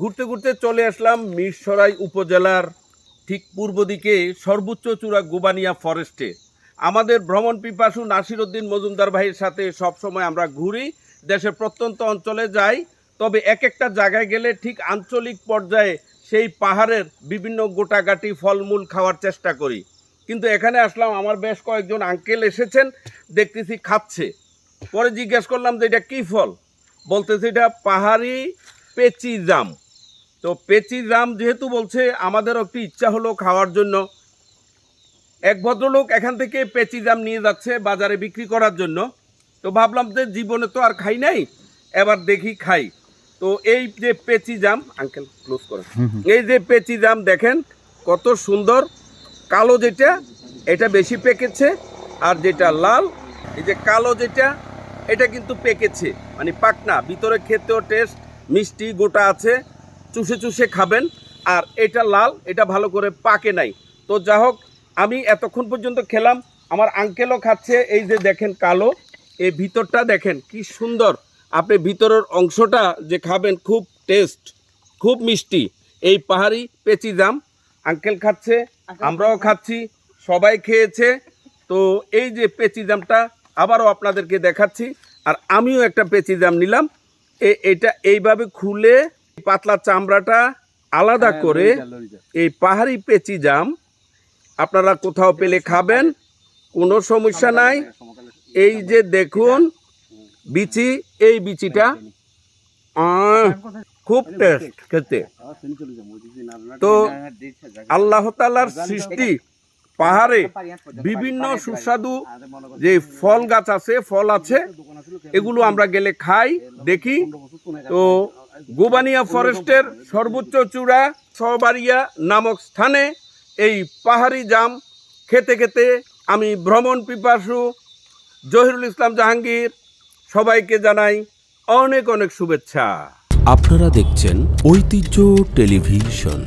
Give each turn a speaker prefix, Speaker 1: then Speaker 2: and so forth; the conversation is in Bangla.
Speaker 1: ঘুরতে ঘুরতে চলে আসলাম মিরসরাই উপজেলার ঠিক পূর্ব দিকে সর্বোচ্চ চূড়া গোবানিয়া ফরেস্টে। আমাদের ভ্রমণ পিপাসু নাসির উদ্দিন মজুমদার ভাইয়ের সাথে সবসময় আমরা ঘুরি, দেশের প্রত্যন্ত অঞ্চলে যাই, তবে এক একটা জায়গায় গেলে ঠিক আঞ্চলিক পর্যায়ে সেই পাহাড়ের বিভিন্ন গোটাগাটি ফলমূল খাওয়ার চেষ্টা করি। কিন্তু এখানে আসলাম, আমার বেশ কয়েকজন আঙ্কেল এসেছেন, দেখতেছি খাচ্ছে। পরে জিজ্ঞেস করলাম যে এটা কী ফল? বলতেছে এটা পাহাড়ি পেচি জাম। তো পেচি জাম যেহেতু বলছে আমাদেরও একটু ইচ্ছা হলো খাওয়ার জন্য। এক ভদ্রলোক এখান থেকে পেচি জাম নিয়ে যাচ্ছে বাজারে বিক্রি করার জন্য। তো ভাবলাম যে জীবনে তো আর খাই নাই এবার দেখি খাই। তো এই যে পেচি জাম আঙ্কেল ক্লোজ করেন এই যে পেচি জাম দেখেন কত সুন্দর। কালো যেটা এটা বেশি পেকেছে আর যেটা লাল এই যে কালো যেটা এটা কিন্তু পেকেছে। মানে পাকনা ভিতরে খেতেও টেস্ট মিষ্টি গোটা আছে। চুষে চুষে খাবেন, আর এটা লাল, এটা ভালো করে পাকে নাই। তো যা হোক, আমি এতক্ষণ পর্যন্ত খেলাম, আমার আঙ্কেলও খাচ্ছে, এই যে দেখেন কালো, এই ভিতরটা দেখেন কি সুন্দর। আপনি ভিতরের অংশটা যে খাবেন খুব টেস্ট খুব মিষ্টি। এই পাহাড়ি পেচি জাম আঙ্কেল খাচ্ছে, আমরাও খাচ্ছি, সবাই খেয়েছে। তো এই যে পেচি জামটা, আবারও আপনাদেরকে দেখাচ্ছি, আর আমিও একটা পেচি জাম নিলাম। এটা এইভাবে খুলে পাতলা চামড়াটা আলাদা করে এই পাহাড়ি পেচি জাম আপনারা কোথাও পেলে খাবেন কোনো সমস্যা নাই। এই যে দেখুন বিচি এই বিচিটা খুব টেস্ট খেতে। তো আল্লাহ তালার সৃষ্টি পাহাড়ে। বিভিন্ন সুস্বাদু যে ফল গাছ আছে ফল আছে এগুলো আমরা গেলে খাই দেখি। তো গোবানিয়া ফরেস্টের সর্বোচ্চ চূড়া সবারিয়া নামক স্থানে এই পাহাড়ি জাম খেতে খেতে আমি ভ্রমণ পিপাসু জহিরুল ইসলাম জাহাঙ্গীর, সবাইকে জানাই অনেক অনেক শুভেচ্ছা।
Speaker 2: আপনারা দেখছেন ঐতিহ্য টেলিভিশন।